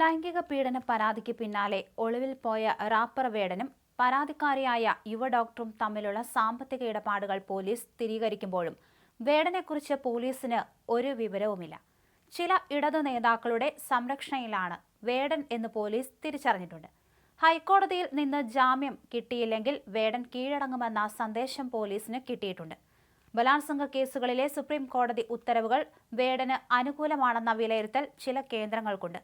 ലൈംഗിക പീഡന പരാതിക്ക് പിന്നാലെ ഒളിവിൽ പോയ റാപ്പർ വേടനും പരാതിക്കാരിയായ യുവ ഡോക്ടറും തമ്മിലുള്ള സാമ്പത്തിക ഇടപാടുകൾ പോലീസ് സ്ഥിരീകരിക്കുമ്പോഴും വേടനെക്കുറിച്ച് പോലീസിന് ഒരു വിവരവുമില്ല. ചില ഇടതു നേതാക്കളുടെ സംരക്ഷണയിലാണ് വേടൻ എന്ന് പോലീസ് തിരിച്ചറിഞ്ഞിട്ടുണ്ട്. ഹൈക്കോടതിയിൽ നിന്ന് ജാമ്യം കിട്ടിയില്ലെങ്കിൽ വേടൻ കീഴടങ്ങുമെന്ന സന്ദേശം പോലീസിന് കിട്ടിയിട്ടുണ്ട്. ബലാത്സംഗ കേസുകളിലെ സുപ്രീം കോടതി ഉത്തരവുകൾ വേടന് അനുകൂലമാണെന്ന വിലയിരുത്തൽ ചില കേന്ദ്രങ്ങൾക്കുണ്ട്.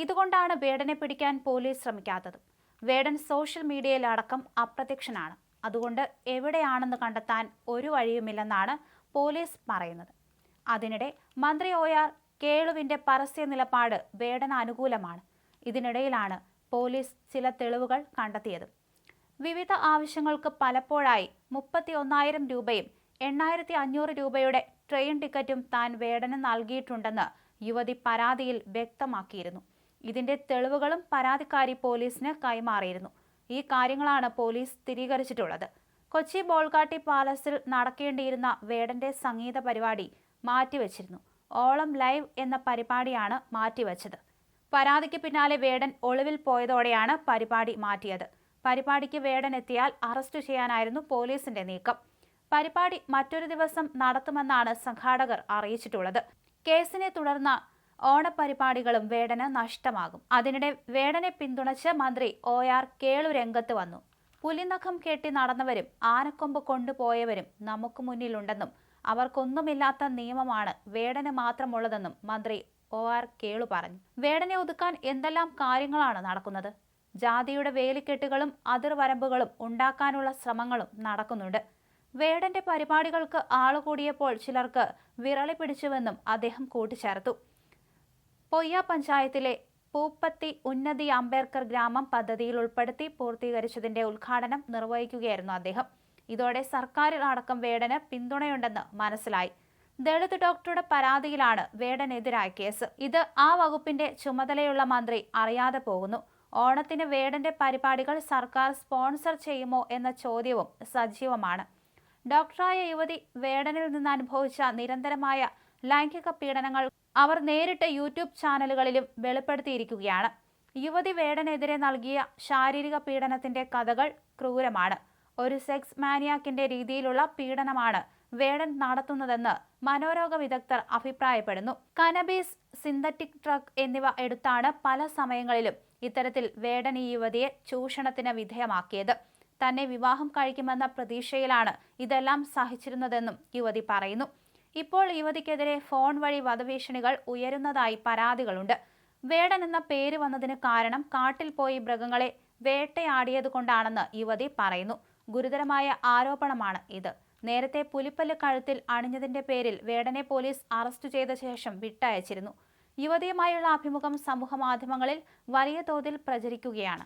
ഇതുകൊണ്ടാണ് വേടനെ പിടിക്കാൻ പോലീസ് ശ്രമിക്കാത്തത്. വേടൻ സോഷ്യൽ മീഡിയയിലടക്കം അപ്രത്യക്ഷനാണ്. അതുകൊണ്ട് എവിടെയാണെന്ന് കണ്ടെത്താൻ ഒരു വഴിയുമില്ലെന്നാണ് പോലീസ് പറയുന്നത്. അതിനിടെ മന്ത്രി ഒ ആർ കേളുവിന്റെ പരസ്യ നിലപാട് വേടന് അനുകൂലമാണ്. ഇതിനിടയിലാണ് പോലീസ് ചില തെളിവുകൾ കണ്ടെത്തിയത്. വിവിധ ആവശ്യങ്ങൾക്ക് പലപ്പോഴായി മുപ്പത്തി ഒന്നായിരം രൂപയും എണ്ണായിരത്തി അഞ്ഞൂറ് രൂപയുടെ ട്രെയിൻ ടിക്കറ്റും താൻ വേടന് നൽകിയിട്ടുണ്ടെന്ന് യുവതി പരാതിയിൽ വ്യക്തമാക്കിയിരുന്നു. ഇതിന്റെ തെളിവുകളും പരാതിക്കാരി പോലീസിന് കൈമാറിയിരുന്നു. ഈ കാര്യങ്ങളാണ് പോലീസ് സ്ഥിരീകരിച്ചിട്ടുള്ളത്. കൊച്ചി ബോൾഗാട്ടി പാലസിൽ നടക്കേണ്ടിയിരുന്ന വേടന്റെ സംഗീത പരിപാടി മാറ്റിവെച്ചിരുന്നു. ഓളം ലൈവ് എന്ന പരിപാടിയാണ് മാറ്റിവെച്ചത്. പരാതിക്ക് പിന്നാലെ വേടൻ ഒളിവിൽ പോയതോടെയാണ് പരിപാടി മാറ്റിയത്. പരിപാടിക്ക് വേടൻ എത്തിയാൽ അറസ്റ്റ് ചെയ്യാനായിരുന്നു പോലീസിന്റെ നീക്കം. പരിപാടി മറ്റൊരു ദിവസം നടത്തുമെന്നാണ് സംഘാടകർ അറിയിച്ചിട്ടുള്ളത്. കേസിനെ തുടർന്ന് ഓണപരിപാടികളും വേടന നഷ്ടമാകും. അതിനിടെ വേടനെ പിന്തുണച്ച് മന്ത്രി ഒ ആർ കേളു രംഗത്ത് വന്നു. പുലിനഖം കെട്ടി നടന്നവരും ആനക്കൊമ്പ് കൊണ്ടുപോയവരും നമുക്ക് മുന്നിലുണ്ടെന്നും അവർക്കൊന്നുമില്ലാത്ത നിയമമാണ് വേടന് മാത്രമുള്ളതെന്നും മന്ത്രി ഒ ആർ കേളു പറഞ്ഞു. വേടനെ ഒതുക്കാൻ എന്തെല്ലാം കാര്യങ്ങളാണ് നടക്കുന്നത്? ജാതിയുടെ വേലിക്കെട്ടുകളും അതിർവരമ്പുകളും ഉണ്ടാക്കാനുള്ള ശ്രമങ്ങളും നടക്കുന്നുണ്ട്. വേടന്റെ പരിപാടികൾക്ക് ആളുകൂടിയപ്പോൾ ചിലർക്ക് വിരളി പിടിച്ചുവെന്നും അദ്ദേഹം കൂട്ടിച്ചേർത്തു. പൊയ്യ പഞ്ചായത്തിലെ പൂപ്പത്തി ഉന്നതി അംബേദ്കർ ഗ്രാമം പദ്ധതിയിൽ ഉൾപ്പെടുത്തി പൂർത്തീകരിച്ചതിന്റെ ഉദ്ഘാടനം നിർവഹിക്കുകയായിരുന്നു അദ്ദേഹം. ഇതോടെ സർക്കാരിൽ അടക്കം വേടന് പിന്തുണയുണ്ടെന്ന് മനസ്സിലായി. ദളിത് ഡോക്ടറുടെ പരാതിയിലാണ് വേടനെതിരായ കേസ്. ഇത് ആ വകുപ്പിന്റെ ചുമതലയുള്ള മന്ത്രി അറിയാതെ പോകുന്നു. ഓണത്തിന് വേടന്റെ പരിപാടികൾ സർക്കാർ സ്പോൺസർ ചെയ്യുമോ എന്ന ചോദ്യവും സജീവമാണ്. ഡോക്ടറായ യുവതി വേടനിൽ നിന്ന് അനുഭവിച്ച നിരന്തരമായ ലൈംഗിക പീഡനങ്ങൾ അവർ നേരിട്ട് യൂട്യൂബ് ചാനലുകളിലും വെളിപ്പെടുത്തിയിരിക്കുകയാണ്. യുവതി വേടനെതിരെ നൽകിയ ശാരീരിക പീഡനത്തിന്റെ കഥകൾ ക്രൂരമാണ്. ഒരു സെക്സ് മാനിയാക്കിന്റെ രീതിയിലുള്ള പീഡനമാണ് വേടൻ നടത്തുന്നതെന്ന് മനോരോഗ വിദഗ്ധർ അഭിപ്രായപ്പെടുന്നു. കനബീസ് സിന്തറ്റിക് ട്രക്ക് എന്നിവ എടുത്താണ് പല സമയങ്ങളിലും ഇത്തരത്തിൽ വേടൻ ഈ യുവതിയെ ചൂഷണത്തിന് വിധേയമാക്കിയത്. തന്നെ വിവാഹം കഴിക്കുമെന്ന പ്രതീക്ഷയിലാണ് ഇതെല്ലാം സഹിച്ചിരുന്നതെന്നും യുവതി പറയുന്നു. ഇപ്പോൾ യുവതിക്കെതിരെ ഫോൺ വഴി വധഭീഷണികൾ ഉയരുന്നതായി പരാതികളുണ്ട്. വേടൻ എന്ന പേര് വന്നതിന് കാരണം കാട്ടിൽ പോയി മൃഗങ്ങളെ വേട്ടയാടിയതുകൊണ്ടാണെന്ന് യുവതി പറയുന്നു. ഗുരുതരമായ ആരോപണമാണ് ഇത്. നേരത്തെ പുലിപ്പല്ല് കഴുത്തിൽ അണിഞ്ഞതിന്റെ പേരിൽ വേടനെ പോലീസ് അറസ്റ്റ് ചെയ്ത ശേഷം വിട്ടയച്ചിരുന്നു. യുവതിയുമായുള്ള അഭിമുഖം സമൂഹ മാധ്യമങ്ങളിൽ വലിയ തോതിൽ പ്രചരിക്കുകയാണ്.